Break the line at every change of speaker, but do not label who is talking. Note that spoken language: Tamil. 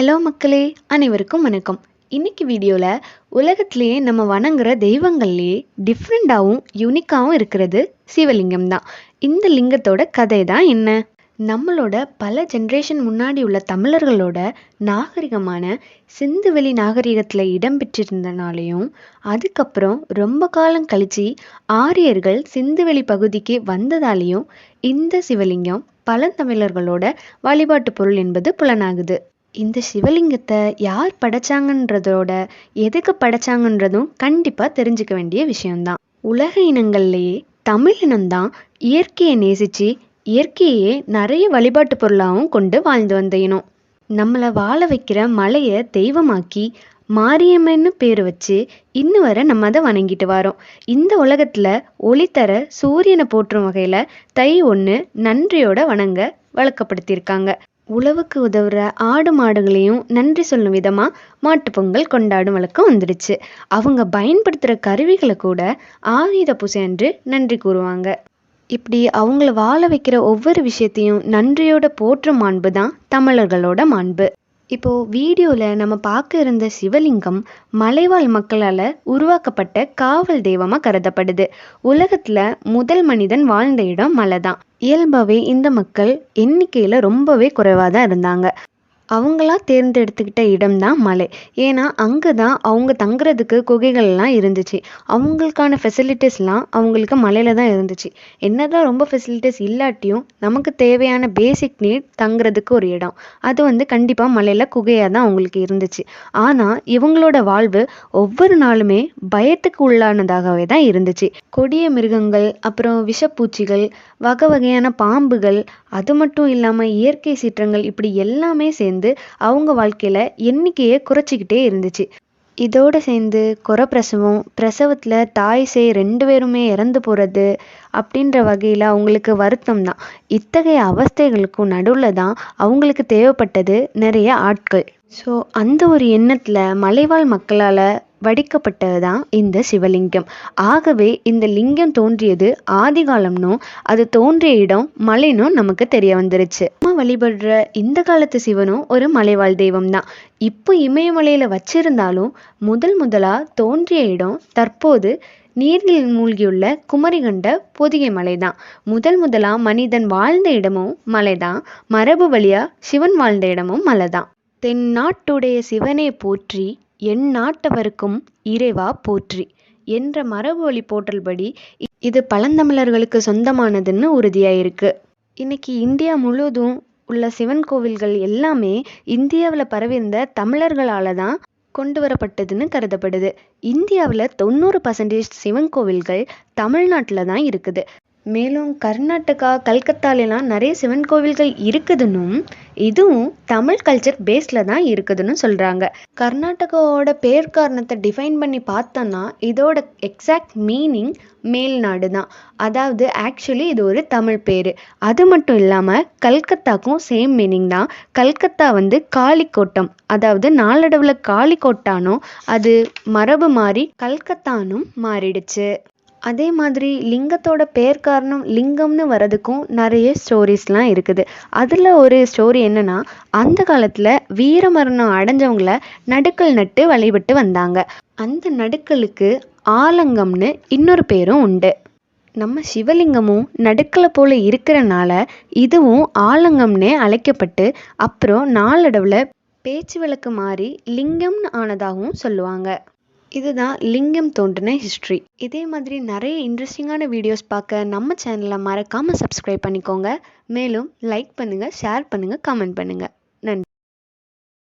ஹலோ மக்களே அனைவருக்கும் வணக்கம். இன்னைக்கு வீடியோவில் உலகத்திலேயே நம்ம வணங்குற தெய்வங்கள்லேயே டிஃப்ரெண்ட்டாகவும் யூனிக்காகவும் இருக்கிறது சிவலிங்கம் தான். இந்த லிங்கத்தோட கதை தான் என்ன? நம்மளோட பல ஜென்ரேஷன் முன்னாடி உள்ள தமிழர்களோட நாகரிகமான சிந்துவெளி நாகரிகத்தில் இடம்பெற்றிருந்தனாலையும் அதுக்கப்புறம் ரொம்ப காலம் கழிச்சு ஆரியர்கள் சிந்துவெளி பகுதிக்கு வந்ததாலேயும் இந்த சிவலிங்கம் பழந்தமிழர்களோட வழிபாட்டு பொருள் என்பது புலனாகுது. இந்த சிவலிங்கத்தை யார் படைச்சாங்கன்றதோட எதுக்கு படைச்சாங்கன்றதும் கண்டிப்பாக தெரிஞ்சுக்க வேண்டிய விஷயம்தான். உலக இனங்கள்லேயே தமிழ் இனம்தான் இயற்கையை நேசித்து இயற்கையே நிறைய வழிபாட்டு பொருளாகவும் கொண்டு வாழ்ந்து வந்த இனம். நம்மளை வாழ வைக்கிற மலையை தெய்வமாக்கி மாரியம்மன்னு பேர் வச்சு இன்னும் வரை நம்ம அதை வணங்கிட்டு வரோம். இந்த உலகத்தில் ஒளி தர சூரியனை போற்றும் வகையில் தை ஒன்று நன்றியோட வணங்க வழக்கப்படுத்தியிருக்காங்க. உழவுக்கு உதவுற ஆடு மாடுகளையும் நன்றி சொல்லும் விதமாக மாட்டு பொங்கல் கொண்டாடும் வழக்கம் வந்துடுச்சு. அவங்க பயன்படுத்துகிற கருவிகளை கூட ஆயுத பூசை அன்று நன்றி கூறுவாங்க. இப்படி அவங்கள வாழ வைக்கிற ஒவ்வொரு விஷயத்தையும் நன்றியோட போற்றும் மாண்பு தான் தமிழர்களோட மாண்பு. இப்போது வீடியோவில் நம்ம பார்க்க இருந்த சிவலிங்கம் மலைவாழ் மக்களால் உருவாக்கப்பட்ட காவல் தெய்வமாக கருதப்படுது. உலகத்தில் முதல் மனிதன் வாழ்ந்த இடம் மலை தான் இயல்பாகவே இந்த மக்கள் எண்ணிக்கையில் ரொம்பவே குறைவாக தான் இருந்தாங்க. அவங்களா தேர்ந்தெடுத்துக்கிட்ட இடம்தான் மலை. ஏன்னா அங்கே தான் அவங்க தங்குறதுக்கு குகைகள்லாம் இருந்துச்சு. அவங்களுக்கான ஃபெசிலிட்டிஸ்லாம் அவங்களுக்கு மலையில் தான் இருந்துச்சு. என்னதான் ரொம்ப ஃபெசிலிட்டிஸ் இல்லாட்டியும் நமக்கு தேவையான பேசிக் நீட் தங்குறதுக்கு ஒரு இடம். அது வந்து கண்டிப்பாக மலையில் குகையாக தான் அவங்களுக்கு இருந்துச்சு. ஆனால் இவங்களோட வாழ்வு ஒவ்வொரு நாளுமே பயத்துக்கு உள்ளானதாகவே தான் இருந்துச்சு. கொடிய மிருகங்கள் அப்புறம் விஷப்பூச்சிகள் வகை வகையான பாம்புகள் அது மட்டும் இல்லாமல் இயற்கை சீற்றங்கள் இப்படி எல்லாமே சேர்ந்து அவங்க வாழ்க்கையில் எண்ணிக்கையை குறைச்சிக்கிட்டே இருந்துச்சு. இதோடு சேர்ந்து குறப்பிரசவம் பிரசவத்தில் தாய் சேய் ரெண்டு பேருமே இறந்து போகிறது அப்படின்ற வகையில் அவங்களுக்கு வருத்தம் தான். இத்தகைய அவஸ்தைகளுக்கும் நடுவில் தான் அவங்களுக்கு தேவைப்பட்டது நிறைய ஆட்கள். ஸோ அந்த ஒரு எண்ணத்தில் மலைவாழ் மக்களால் வடிக்கப்பட்டது தான் இந்த சிவலிங்கம். ஆகவே இந்த லிங்கம் தோன்றியது ஆதிகாலம்னும் அது தோன்றிய இடம் மலைனும் நமக்கு தெரிய வந்துருச்சு. நம்ம வழிபடுற இந்த காலத்து சிவனும் ஒரு மலைவாழ் தெய்வம் தான் இப்போ இமயமலையில் வச்சிருந்தாலும் முதல் முதலாக தோன்றிய இடம் தற்போது நீரில் மூழ்கியுள்ள குமரிகண்ட பொதிகை மலை தான் முதல் முதலா மனிதன் வாழ்ந்த இடமும் மலை தான் மரபு வழியா சிவன் வாழ்ந்த இடமும் மலை தான் தென் நாட்டுடைய போற்றி என் நாட்டவருக்கும் இறைவா போற்றி என்ற மரபுவழி போற்றல்படி இது பழந்தமிழர்களுக்கு சொந்தமானதுன்னு உறுதியாயிருக்கு. இன்னைக்கு இந்தியா முழுவதும் உள்ள சிவன் கோவில்கள் எல்லாமே இந்தியாவில் பரவியிருந்த தமிழர்களால் தான் கொண்டு வரப்பட்டதுன்னு கருதப்படுது. இந்தியாவில் தொண்ணூறு பர்சன்டேஜ் சிவன் கோவில்கள் தமிழ்நாட்டில் தான் இருக்குது. மேலும் கர்நாடகா கல்கத்தாலெலாம் நிறைய சிவன் கோவில்கள் இருக்குதுன்னும் இதுவும் தமிழ் கல்ச்சர் பேஸில் தான் இருக்குதுன்னு சொல்கிறாங்க கர்நாடகாவோட பேர் காரணத்தை டிஃபைன் பண்ணி பார்த்தோன்னா இதோட எக்ஸாக்ட் மீனிங் மேல்நாடு தான். அதாவது ஆக்சுவலி இது ஒரு தமிழ் பேர். அது மட்டும் இல்லாமல் கல்கத்தாக்கும் சேம் மீனிங் தான். கல்கத்தா வந்து காளிக்கோட்டம். அதாவது நாளடைவில் காளிக்கோட்டானோ அது மரபு மாறி கல்கத்தானும் மாறிடுச்சு. அதே மாதிரி லிங்கத்தோட பேர் காரணம் லிங்கம்னு வரதுக்கும் நிறைய ஸ்டோரிஸ்லாம் இருக்குது. அதில் ஒரு ஸ்டோரி என்னென்னா அந்த காலத்தில் வீரமரணம் அடைஞ்சவங்கள நடுக்கல் நட்டு வழிபட்டு வந்தாங்க. அந்த நடுக்கலுக்கு ஆலங்கம்னு இன்னொரு பேரும் உண்டு. நம்ம சிவலிங்கமும் நடுக்கலை போல் இருக்கிறனால இதுவும் ஆலங்கம்னே அழைக்கப்பட்டு அப்புறம் நாளடைவில் பேச்சு வழக்கு மாறி லிங்கம்னு ஆனதாகவும் சொல்லுவாங்க. இதுதான் லிங்கம் தோன்றின ஹிஸ்ட்ரி இதே மாதிரி நிறைய இன்ட்ரெஸ்டிங்கான வீடியோஸ் பார்க்க நம்ம சேனலை மறக்காமல் சப்ஸ்கிரைப் பண்ணிக்கோங்க. மேலும் லைக் பண்ணுங்கள் ஷேர் பண்ணுங்கள் கமெண்ட் பண்ணுங்கள்